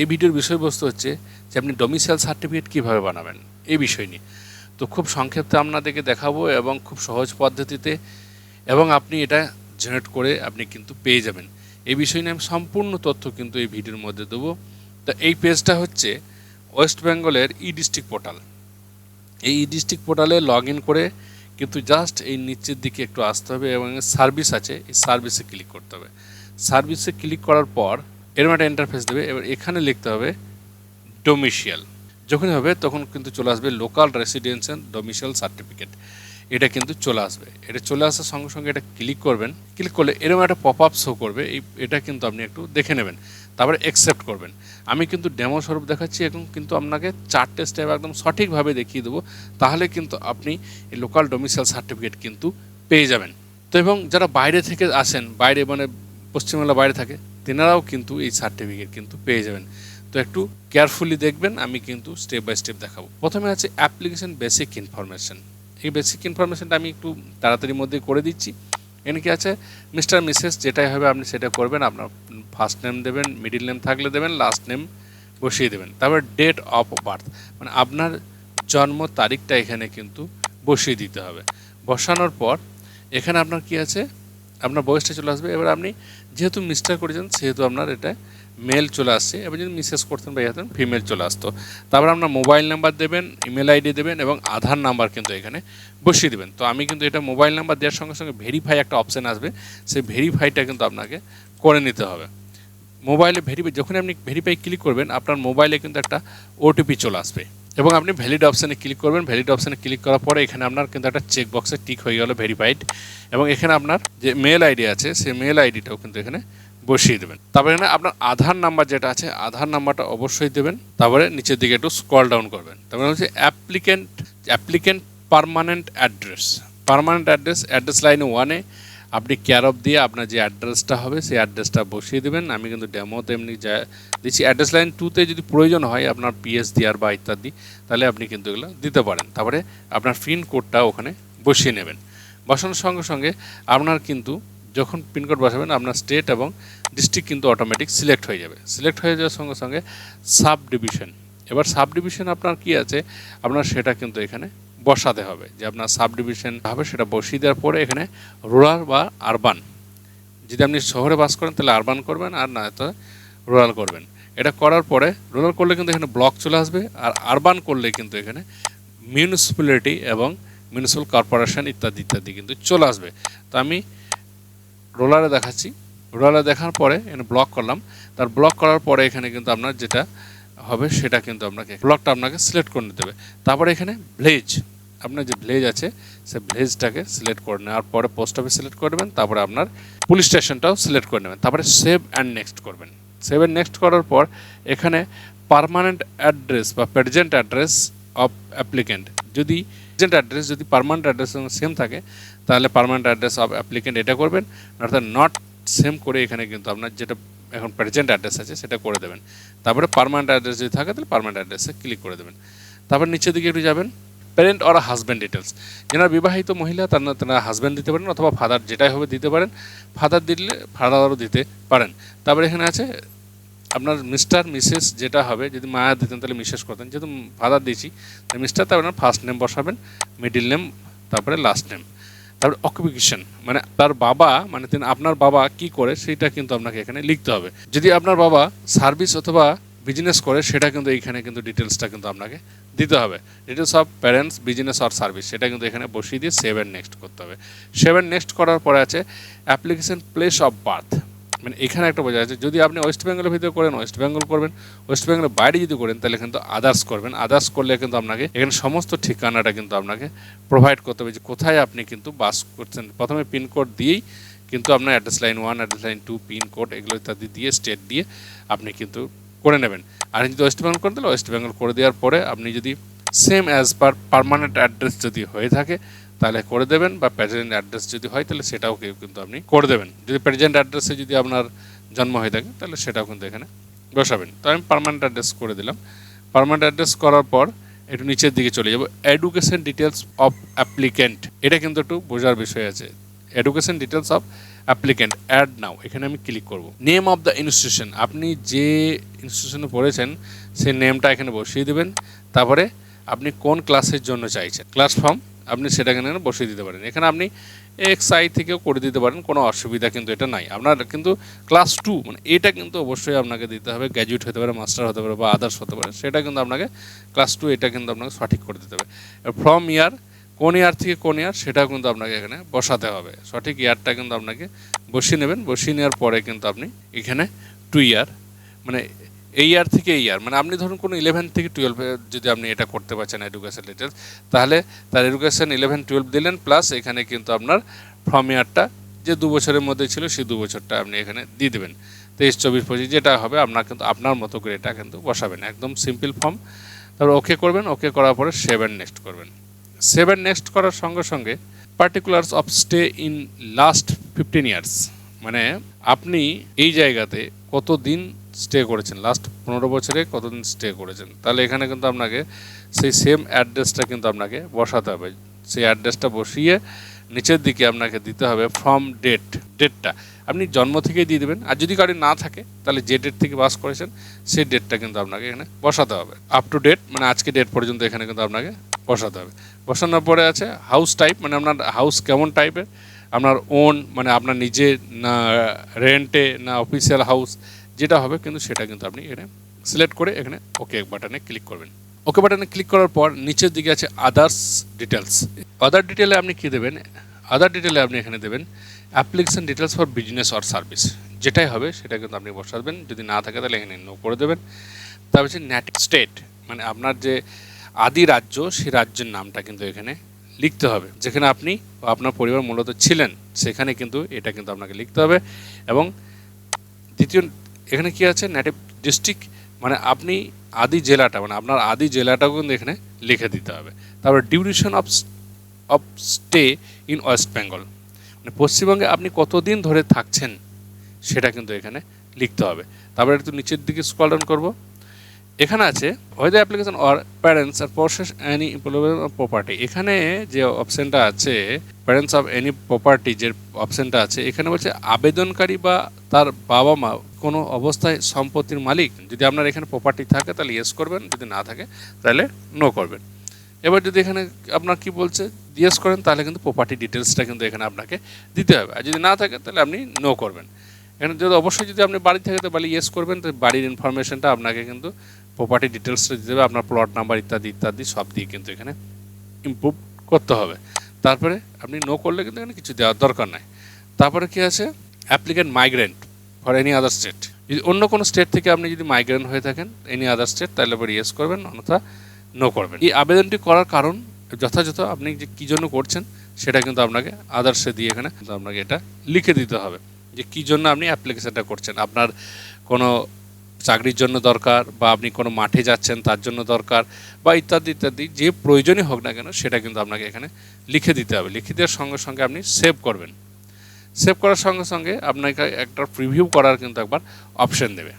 এই ভিডিওর বিষয়বস্তু হচ্ছে যে আপনি ডোমিসাইল সার্টিফিকেট কীভাবে বানাবেন, এই বিষয় নিয়ে। তো খুব সংক্ষেপে আপনাদেরকে দেখাবো এবং খুব সহজ পদ্ধতিতে এবং আপনি এটা জেনারেট করে আপনি কিন্তু পেয়ে যাবেন। এই বিষয় নিয়ে আমি সম্পূর্ণ তথ্য কিন্তু এই ভিডিওর মধ্যে দেবো। তো এই পেজটা হচ্ছে ওয়েস্ট বেঙ্গলের ই ডিস্ট্রিক্ট পোর্টাল এই ই ডিস্ট্রিক্ট পোর্টালে লগ ইন করে কিন্তু জাস্ট এই নিচের দিকে একটু আসতে হবে এবং সার্ভিস আছে, এই সার্ভিসে ক্লিক করতে হবে। সার্ভিসে ক্লিক করার পর এরকম একটা ইন্টারফেস দেবে। এবার এখানে লিখতে হবে ডোমিশিয়াল যখনই হবে, তখন কিন্তু চলে আসবে লোকাল রেসিডেন্সিয়াল ডোমিশিয়াল সার্টিফিকেট এটা কিন্তু চলে আসবে। এটা চলে আসার সঙ্গে সঙ্গে এটা ক্লিক করবেন। ক্লিক করলে এরকম একটা পপ আপ শো করবে। এই, এটা কিন্তু আপনি একটু দেখে নেবেন। তারপরে অ্যাকসেপ্ট করবেন। আমি কিন্তু ডেমো স্বরূপ দেখাচ্ছি এখন কিন্তু আপনাকে চারটে স্টেপ একদম সঠিকভাবে দেখিয়ে দেবো। তাহলে কিন্তু আপনি এই লোকাল ডোমিসাইল সার্টিফিকেট কিন্তু পেয়ে যাবেন। তো এবং যারা বাইরে থেকে আসেন, বাইরে মানে পশ্চিমবাংলা বাইরে থাকে তেনারাও কিন্তু এই সার্টিফিকেট কিন্তু পেয়ে যাবেন। তো একটু কেয়ারফুলি দেখবেন, আমি কিন্তু স্টেপ বাই স্টেপ দেখাবো। প্রথমে আছে অ্যাপ্লিকেশন বেসিক ইনফরমেশন এই বেসিক ইনফরমেশনটা আমি একটু তাড়াতাড়ির মধ্যে করে দিচ্ছি। এখানে কি আছে? মিস্টার মিসেস যেটাই হবে আপনি সেটা করবেন, আপনার ফার্স্ট নেম দেবেন মিডিল নেম থাকলে দেবেন লাস্ট নেম বসিয়ে দেবেন। তারপর ডেট অফ বার্থ মানে আপনার জন্ম তারিখটা এখানে কিন্তু বসিয়ে দিতে হবে। বসানোর পর এখানে আপনার কি আছে? আপনার বয়সটা চলে আসবে। এবার আপনি যেহেতু মিস্টার করেছেন, সেহেতু আপনার এটা মেল চলে আসছে। এবার যদি মিসেস করতেন বা ইয়ে ফিমেল চলে আসতো। তারপর আপনার মোবাইল নাম্বার দেবেন ইমেল আইডি দেবেন এবং আধার নাম্বার কিন্তু এখানে বসিয়ে দেবেন। তো আমি কিন্তু এটা মোবাইল নাম্বার দেওয়ার সঙ্গে সঙ্গে ভেরিফাই একটা অপশান আসবে। সেই ভেরিফাইটা কিন্তু আপনাকে করে নিতে হবে। মোবাইলে ভেরিফাই যখন আপনি ভেরিফাই ক্লিক করবেন, আপনার মোবাইলে কিন্তু একটা ওটিপি চলে আসবে। এবং আপনি ভ্যালিড অপশানে ক্লিক করবেন। ভ্যালিড অপশানে ক্লিক করার পরে এখানে আপনার কিন্তু একটা চেক বক্সে টিক হয়ে গেল ভেরিফাইড এবং এখানে আপনার যে মেল আইডি আছে, সেই মেল আইডিটাও কিন্তু এখানে বসিয়ে দেবেন। তারপরে এখানে আপনার আধার নাম্বার যেটা আছে, আধার নাম্বারটা অবশ্যই দেবেন। তারপরে নিচের দিকে একটু স্কল ডাউন করবেন। তারপরে হচ্ছে applicant applicant permanent address permanent address address লাইনে ওয়ানে আপনি কেয়ার অফ দিয়ে আপনার যে অ্যাড্রেসটা হবে, সেই অ্যাড্রেসটা বসিয়ে দেবেন। আমি কিন্তু ডেমোতে এমনি যা দিচ্ছি। অ্যাড্রেস লাইন টুতে যদি প্রয়োজন হয় আপনার পিএস দেওয়ার বা ইত্যাদি, তাহলে আপনি কিন্তু এগুলো দিতে পারেন। তারপরে আপনার পিন কোডটা ওখানে বসিয়ে নেবেন। বসানোর সঙ্গে সঙ্গে আপনার কিন্তু যখন পিনকোড বসাবেন, আপনার স্টেট এবং ডিস্ট্রিক্ট কিন্তু অটোমেটিক সিলেক্ট হয়ে যাবে। সিলেক্ট হয়ে যাওয়ার সঙ্গে সঙ্গে সাব ডিভিশন এবার সাব ডিভিশন আপনার কি আছে? আপনার সেটা কিন্তু এখানে বসাতে হবে, যে আপনার সাব ডিভিশন হবে সেটা বসিয়ে দেওয়ার পরে এখানে রুরাল বা আরবান। যদি আপনি শহরে বাস করেন তাহলে আরবান করবেন, আর না তো রুরাল করবেন। এটা করার পরে রুরাল করলে কিন্তু এখানে ব্লক চলে আসবে, আর আরবান করলে কিন্তু এখানে মিউনিসিপ্যালিটি এবং মিউনিসিপ্যাল কর্পোরেশন ইত্যাদি ইত্যাদি কিন্তু চলে আসবে। তো আমি রোলারে দেখাচ্ছি। রোলারে দেখার পরে এখানে ব্লক করলাম। তার ব্লক করার পরে এখানে কিন্তু আপনার যেটা হবে সেটা কিন্তু আপনাকে, ব্লকটা আপনাকে সিলেক্ট করে নিতে হবে। তারপরে এখানে ভ্লেজ। আপনার যে ভ্লেজ আছে, সে ভ্লেজটাকে সিলেক্ট করে নেওয়ার পরে পোস্ট অফিস সিলেক্ট করবেন তারপরে আপনার পুলিশ স্টেশনটাও সিলেক্ট করে নেবেন। তারপরে সেভ অ্যান্ড নেক্সট করবেন। সেভ অ্যান্ড নেক্সট করার পর এখানে পারমানেন্ট অ্যাড্রেস বা প্রেজেন্ট অ্যাড্রেস অফ অ্যাপ্লিকেন্ট যদি প্রেজেন্ট অ্যাড্রেস যদি পারমানেন্ট অ্যাড্রেস সেম থাকে, তাহলে পারমানেন্ট অ্যাড্রেস অফ অ্যাপ্লিকেন্ট এটা করবেন। অর্থাৎ নট সেম করে এখানে কিন্তু আপনার যেটা এখন প্রেজেন্ট অ্যাড্রেস আছে, সেটা করে দেবেন। তারপরে পারমানেন্ট অ্যাড্রেস যদি থাকে, তাহলে পারমানেন্ট অ্যাড্রেসে ক্লিক করে দেবেন। তারপর নিচের দিকে একটু যাবেন। প্যারেন্ট অর হাজব্যান্ড ডিটেলস যারা বিবাহিত মহিলা, তারা তারা হাজব্যান্ড দিতে পারেন অথবা ফাদার যেটাই হবে দিতে পারেন। ফাদার দিলে ফাদারও দিতে পারেন। তারপরে এখানে আছে, আপনার মিস্টার মিসেস যেটা হবে, যদি মায়া দিতেন তাহলে মিসেস করতেন। যেহেতু ফাদার দিয়েছি, তাহলে মিস্টার তারপরে আপনার ফার্স্ট নেম বসাবেন মিডিল নেম তারপরে লাস্ট নেম তারপরে অকুপেশন মানে তার বাবা মানে তিনি আপনার বাবা কি করে, সেটা কিন্তু আপনাকে এখানে লিখতে হবে। যদি আপনার বাবা সার্ভিস অথবা বিজনেস করে, সেটা কিন্তু এইখানে কিন্তু ডিটেলসটা কিন্তু আপনাকে দিতে হবে। Details of parents business or service সেটা কিন্তু এখানে বসিয়ে দিয়ে সেভেন নেক্সট করতে হবে। সেভেন নেক্সট করার পরে আছে অ্যাপ্লিকেশন প্লেস অফ বার্থ মানে এখানে একটা বোঝা যাচ্ছে, যদি আপনি ওয়েস্ট বেঙ্গলের ভিতরে করেন ওয়েস্ট বেঙ্গল করবেন ওয়েস্ট বেঙ্গলের বাইরে যদি করেন, তাহলে কিন্তু আদার্স করবেন। আদার্স করলে কিন্তু আপনাকে এখানে সমস্ত ঠিকানাটা কিন্তু আপনাকে প্রোভাইড করতে হবে যে কোথায় আপনি কিন্তু বাস করছেন। প্রথমে পিনকোড দিয়েই কিন্তু আপনার address line one address line two pincode এগুলো ইত্যাদি দিয়ে স্টেট দিয়ে আপনি কিন্তু করে নেবেন। আর যদি ওয়েস্ট বেঙ্গল করে তাহলে ওয়েস্ট বেঙ্গল করে দেওয়ার পরে আপনি যদি same as per permanent address যদি হয়ে থাকে, তাহলে করে দেবেন বা প্রেজেন্ট অ্যাড্রেস যদি হয়, তাহলে সেটাও কিন্তু আপনি করে দেবেন। যদি প্রেজেন্ট অ্যাড্রেসে যদি আপনার জন্ম হয়ে থাকে, তাহলে সেটাও কিন্তু এখানে বসাবেন। তো আমি পারমানেন্ট অ্যাড্রেস করে দিলাম। পারমানেন্ট অ্যাড্রেস করার পর একটু নিচের দিকে চলে যাব। এডুকেশন ডিটেলস অফ অ্যাপ্লিকেন্ট এটা কিন্তু একটু বোঝার বিষয় আছে। Education details of applicant add now এখানে আমি ক্লিক করব। নেম অফ দ্য ইনস্টিটিউশন আপনি যে ইনস্টিটিউশনে পড়েছেন, সেই নেমটা এখানে বসিয়ে দেবেন। তারপরে আপনি কোন ক্লাসের জন্য চাইছেন? ক্লাস ফর্ম আপনি সেটা এখানে বসিয়ে দিতে পারেন। এখানে আপনি এক্স আই থেকেও করে দিতে পারেন, কোনো অসুবিধা কিন্তু এটা নাই। আপনার কিন্তু ক্লাস টু মানে এটা কিন্তু অবশ্যই আপনাকে দিতে হবে গ্র্যাজুয়েট হতে পারে মাস্টার হতে পারে বা আদার্স হতে পারে, সেটা কিন্তু আপনাকে ক্লাস টু এটা কিন্তু আপনাকে সঠিক করে দিতে হবে। ফ্রম ইয়ার কোন ইয়ার থেকে কোন ইয়ার, সেটাও কিন্তু আপনাকে এখানে বসাতে হবে। সঠিক ইয়ারটা কিন্তু আপনাকে বসিয়ে নেবেন। বসিয়ে নেওয়ার পরে কিন্তু আপনি এখানে টু ইয়ার মানে এই ইয়ার থেকে এই ইয়ার মানে আপনি ধরুন কোনো ইলেভেন থেকে টুয়েলভে যদি আপনি এটা করতে পারছেন এডুকেশন ডিটেলস তাহলে তার এডুকেশন ইলেভেন টুয়েলভ দিলেন প্লাস এখানে কিন্তু আপনার ফর্ম ইয়ারটা যে দু বছরের মধ্যে ছিল, সেই দু বছরটা আপনি এখানে দিয়ে দেবেন। তেইশ, চব্বিশ, পঁচিশ যেটা হবে, আপনার কিন্তু, আপনার মতো করে এটা কিন্তু বসাবেন। একদম সিম্পল ফর্ম তারপর ওকে করবেন। ওকে করার পরে সেভেন নেক্সট করবেন। সেভেন নেক্সট করার সঙ্গে সঙ্গে particulars of stay in last fifteen years মানে আপনি এই জায়গাতে কতদিন স্টে করেছেন? লাস্ট পনেরো বছরে কতদিন স্টে করেছেন? তাহলে এখানে কিন্তু আপনাকে সেই সেম অ্যাড্রেসটা কিন্তু আপনাকে বসাতে হবে। সেই অ্যাড্রেসটা বসিয়ে নিচের দিকে আপনাকে দিতে হবে ফ্রম ডেট ডেটটা আপনি জন্ম থেকেই দিয়ে দেবেন। আর যদি কারি না থাকে, তাহলে যে ডেট থেকে বাস করেছেন, সেই ডেটটা কিন্তু আপনাকে এখানে বসাতে হবে। আপ টু ডেট মানে আজকে ডেট পর্যন্ত এখানে কিন্তু আপনাকে বসাতে হবে। বসানোর পরে আছে হাউস টাইপ মানে আপনার হাউস কেমন টাইপের আপনার ওন মানে আপনার নিজে না রেন্টে না অফিসিয়াল হাউস যেটা হবে, কিন্তু সেটা কিন্তু আপনি এখানে সিলেক্ট করে এখানে ওকে বাটনে ক্লিক করবেন। ওকে বাটনে ক্লিক করার পর নিচের দিকে আছে আদার্স ডিটেলস আদার ডিটেলে আপনি কী দেবেন? আদার ডিটেলে আপনি এখানে দেবেন application details for business or service যেটাই হবে সেটা কিন্তু আপনি বসাবেন। যদি না থাকে তাহলে এখানে নো করে দেবেন। তারপর হচ্ছে ন্যাট স্টেট মানে আপনার যে আদি রাজ্য, সেই রাজ্যের নামটা কিন্তু এখানে লিখতে হবে। যেখানে আপনি আপনার পরিবার মূলত ছিলেন, সেখানে কিন্তু এটা কিন্তু আপনাকে লিখতে হবে। এবং দ্বিতীয়, এখানে কি আছে? নেটিভ ডিস্ট্রিক্ট মানে আপনি আদি জেলাটা মানে আপনার আদি জেলাটাও কিন্তু এখানে লিখে দিতে হবে। তারপর duration of of stay in West Bengal. মানে পশ্চিমবঙ্গে আপনি কতদিন ধরে থাকছেন সেটা কিন্তু এখানে লিখতে হবে। তারপরে একটু নিচের দিকে স্কল ডাউন করব। এখানে আছে ওয়েদার অ্যাপ্লিকেশন অর প্যারেন্টস আর প্রসেস এনি অফ প্রপার্টি এখানে যে অপশনটা আছে প্যারেন্টস অফ এনি প্রপার্টি যে অপশনটা আছে, এখানে বলছে আবেদনকারী বা তার বাবা মা কোনো অবস্থায় সম্পত্তির মালিক, যদি আপনার এখানে প্রপার্টি থাকে তাহলে ইয়েস করবেন, যদি না থাকে তাহলে নো করবেন। এবার যদি এখানে আপনার কি বলছে ইয়েস করেন, তাহলে কিন্তু প্রপার্টি ডিটেলসটা কিন্তু এখানে আপনাকে দিতে হবে। আর যদি না থাকে, তাহলে আপনি নো করবেন। এখানে যদি অবশ্যই যদি আপনি বাড়ি থেকে তাহলে ইয়েস করবেন তো বাড়ির ইনফরমেশনটা আপনাকে কিন্তু প্রপার্টি ডিটেলসটা দিতে হবে, আপনার প্লট নাম্বার ইত্যাদি ইত্যাদি, সব দিয়ে কিন্তু এখানে ইমপ্রুভ করতে হবে। তারপরে আপনি নো করলে কিন্তু এখানে কিছু দেওয়ার দরকার নাই। তারপরে কি আছে? Applicant migrant for any other state যদি অন্য কোনো স্টেট থেকে আপনি যদি মাইগ্রেন্ট হয়ে থাকেন এনি আদার স্টেট তাহলে এবার ইয়েস করবেন, অন্যথা নো করবেন। এই আবেদনটি করার কারণ যথাযথ আপনি যে কী জন্য করছেন, সেটা কিন্তু আপনাকে আদার্সে দিয়ে এখানে কিন্তু আপনাকে এটা লিখে দিতে হবে যে কী জন্য আপনি অ্যাপ্লিকেশনটা করছেন। আপনার কোনো চাকরির জন্য দরকার বা আপনি কোনো মাঠে যাচ্ছেন, তার জন্য দরকার বা ইত্যাদি ইত্যাদি, যে প্রয়োজনই হোক না কেন, সেটা কিন্তু আপনাকে এখানে লিখে দিতে হবে। লিখে দেওয়ার সঙ্গে সঙ্গে আপনি সেভ করবেন। সেভ করার সঙ্গে সঙ্গে আপনাকে একটা প্রিভিউ করার কিন্তু একবার অপশান দেবে।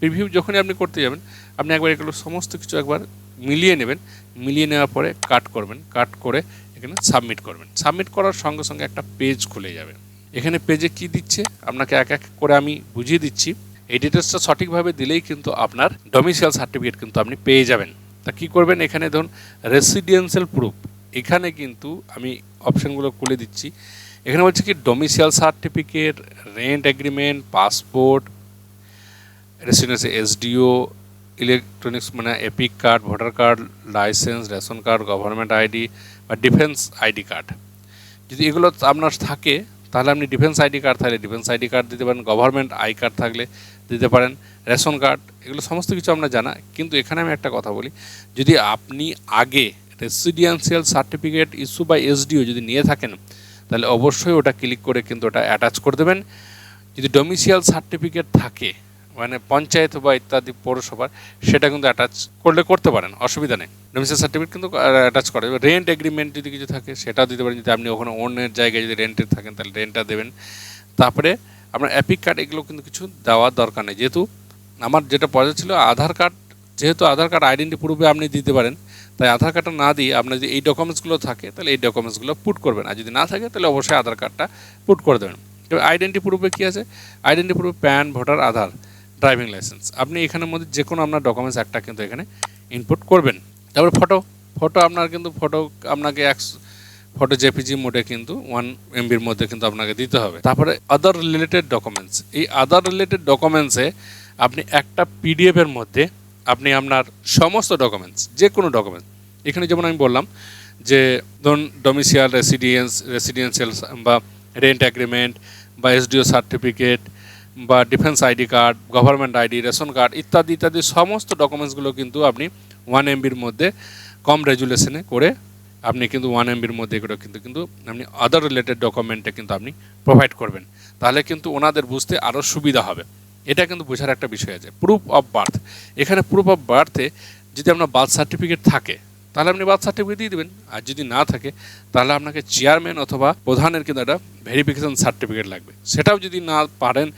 প্রিভিউ যখনই আপনি করতে যাবেন, আপনি একবার এগুলো সমস্ত কিছু একবার মিলিয়ে নেবেন। মিলিয়ে নেওয়ার পরে কাট করবেন। কাট করে এখানে সাবমিট করবেন। সাবমিট করার সঙ্গে সঙ্গে একটা পেজ খুলে যাবে। এখানে পেজে কি দিচ্ছে? আপনাকে এক এক করে আমি বুঝিয়ে দিচ্ছি। এই ডিটেলসটা সঠিকভাবে দিলেই কিন্তু আপনার ডোমিসিয়াল সার্টিফিকেট কিন্তু আপনি পেয়ে যাবেন। তা কী করবেন? এখানে ধরুন রেসিডেন্সিয়াল প্রুফ এখানে কিন্তু আমি অপশানগুলো খুলে দিচ্ছি। এখানে বলছে কি domicile certificate rent agreement passport residence SDO electronics মানে EPIC card voter card licence ration card government ID বা ডিফেন্স আইডি কার্ড যদি এগুলো আপনার থাকে, তাহলে আপনি ডিফেন্স আইডি কার্ড থাকলে ডিফেন্স আইডি কার্ড দিতে পারেন গভর্নমেন্ট আই কার্ড থাকলে দিতে পারেন রেশন কার্ড এগুলো সমস্ত কিছু আমরা জানা। কিন্তু এখানে আমি একটা কথা বলি, যদি আপনি আগে residential certificate issue by SDO যদি নিয়ে থাকেন তাহলে অবশ্যই ওটা ক্লিক করে কিন্তু ওটা অ্যাটাচ করে দেবেন। যদি ডোমিসিয়াল সার্টিফিকেট থাকে মানে পঞ্চায়েত বা ইত্যাদি পৌরসভার, সেটা কিন্তু অ্যাটাচ করলে করতে পারেন, অসুবিধা নেই। ডোমিসিয়াল সার্টিফিকেট কিন্তু অ্যাটাচ করে। রেন্ট এগ্রিমেন্ট যদি কিছু থাকে, সেটাও দিতে পারেন। যদি আপনি ওখানে অন্যের জায়গায় যদি রেন্টে থাকেন, তাহলে রেন্টটা দেবেন। তারপরে আপনার অ্যাপিক কার্ড এগুলো কিন্তু কিছু দেওয়ার দরকার নেই। যেহেতু আমার যেটা পয়সা ছিল, আধার কার্ড যেহেতু আধার কার্ড আইডেন্টি প্রুফে আপনি দিতে পারেন তাই আধার কার্ডটা না দিয়ে আপনার যদি এই ডকুমেন্টসগুলো থাকে, তাহলে এই ডকুমেন্টসগুলো পুট করবেন। আর যদি না থাকে, তাহলে অবশ্যই আধার কার্ডটা পুট করে দেবেন। এবার আইডেন্টি প্রুফে কী আছে? Identity proof PAN voter Aadhaar driving licence আপনি এখানের মধ্যে যে কোনো আপনার ডকুমেন্টস একটা কিন্তু এখানে ইনপুট করবেন। তারপরে ফটো ফটো আপনার কিন্তু ফটো আপনাকে এক ফটো জেপিজি মোডে কিন্তু ওয়ান এমবির মধ্যে কিন্তু আপনাকে দিতে হবে। তারপরে আদার রিলেটেড ডকুমেন্টস এই আদার রিলেটেড ডকুমেন্টসে আপনি একটা পিডিএফের মধ্যে আপনি আপনার সমস্ত ডকুমেন্টস যে কোনো ডকুমেন্টস এখানে যেমন আমি বললাম যে ধরুন ডোমিসিয়াল রেসিডেন্স রেসিডেন্সিয়াল বা রেন্ট অ্যাগ্রিমেন্ট বা এসডিও সার্টিফিকেট বা defence ID card government ID ration card ইত্যাদি ইত্যাদি সমস্ত ডকুমেন্টসগুলো কিন্তু আপনি ওয়ান এমবির মধ্যে কম রেজুলেশনে করে আপনি কিন্তু ওয়ান এমবির মধ্যে এগুলো কিন্তু কিন্তু আপনি আদার রিলেটেড ডকুমেন্টে কিন্তু আপনি প্রোভাইড করবেন। তাহলে কিন্তু ওনাদের বুঝতে আরও সুবিধা হবে। এটা কিন্তু বোঝার একটা বিষয় আছে। প্রুফ অফ বার্থ এখানে প্রুফ অফ বার্থে যদি আপনার বার্থ সার্টিফিকেট থাকে, তাহলে আপনি বার্থ সার্টিফিকেট দিয়ে দেবেন। আর যদি না থাকে, তাহলে আপনাকে চেয়ারম্যান অথবা প্রধানের কিন্তু একটা ভেরিফিকেশন সার্টিফিকেট লাগবে। সেটাও যদি না পারেন,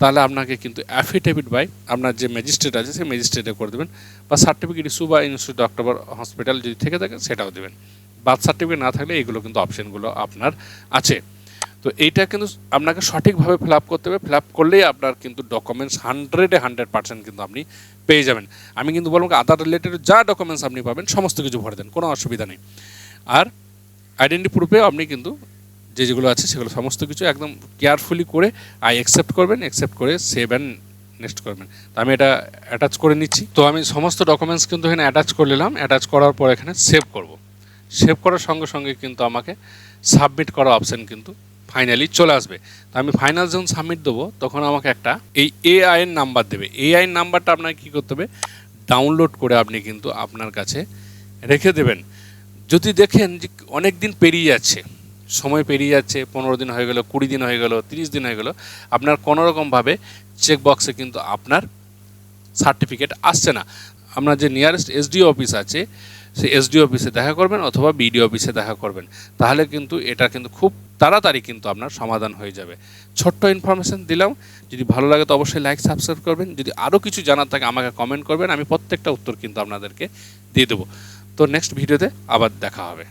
তাহলে আপনাকে কিন্তু অ্যাফিডেভিট বাই আপনার যে ম্যাজিস্ট্রেট আছে, সেই ম্যাজিস্ট্রেটে করে দেবেন। বা সার্টিফিকেট ইস্যু বা ইনস্টিটিউট অক্টোবর হসপিটাল যদি থেকে থাকে, সেটাও দেবেন। বার্থ সার্টিফিকেট না থাকলে এইগুলো কিন্তু অপশনগুলো আপনার আছে। তো এইটা কিন্তু আপনাকে সঠিকভাবে ফিল আপ করতে হবে। ফিল আপ করলেই আপনার কিন্তু ডকুমেন্টস হান্ড্রেডে হান্ড্রেড পার্সেন্ট কিন্তু আপনি পেয়ে যাবেন। আমি কিন্তু বলব আধার রিলেটেড যা ডকুমেন্টস আপনি পাবেন, সমস্ত কিছু ভরে দেন, কোনো অসুবিধা নেই। আর আইডেন্টি প্রুফে আপনি কিন্তু যে যেগুলো আছে সেগুলো সমস্ত কিছু একদম কেয়ারফুলি করে আই অ্যাকসেপ্ট করবেন অ্যাকসেপ্ট করে সেভ অ্যান্ড নেক্সট করবেন। তো আমি এটা অ্যাটাচ করে নিচ্ছি। তো আমি সমস্ত ডকুমেন্টস কিন্তু এখানে অ্যাটাচ করে নিলাম। অ্যাটাচ করার পর এখানে সেভ করব। সেভ করার সঙ্গে সঙ্গে কিন্তু আমাকে সাবমিট করা অপশান কিন্তু ফাইনালি চলে আসবে। তো আমি ফাইনাল যখন সাবমিট দেবো, তখন আমাকে একটা এই এআই এর নাম্বার দেবে। এআই নাম্বারটা আপনাকে কী করতে হবে? ডাউনলোড করে আপনি কিন্তু আপনার কাছে রেখে দেবেন। যদি দেখেন যে অনেক দিন পেরিয়ে যাচ্ছে, সময় পেরিয়ে যাচ্ছে, পনেরো দিন হয়ে গেল, কুড়ি দিন হয়ে গেল, তিরিশ দিন হয়ে গেল, আপনার কোনোরকমভাবে চেকবক্সে কিন্তু আপনার সার্টিফিকেট আসছে না। আপনার যে নিয়ারেস্ট এসডিও অফিস আছে সেই এসডি অফিসে দেখা করবেন অথবা বিডিও অফিসে দেখা করবেন। তাহলে কিন্তু এটা কিন্তু খুব তাড়াতাড়ি কিন্তু আপনার সমাধান হয়ে যাবে। ছোট্ট ইনফরমেশান দিলাম। যদি ভালো লাগে তো অবশ্যই লাইক সাবস্ক্রাইব করবেন। যদি আরও কিছু জানার থাকে আমাকে কমেন্ট করবেন। আমি প্রত্যেকটা উত্তর কিন্তু আপনাদেরকে দিয়ে দেবো। তো নেক্সট ভিডিওতে আবার দেখা হবে।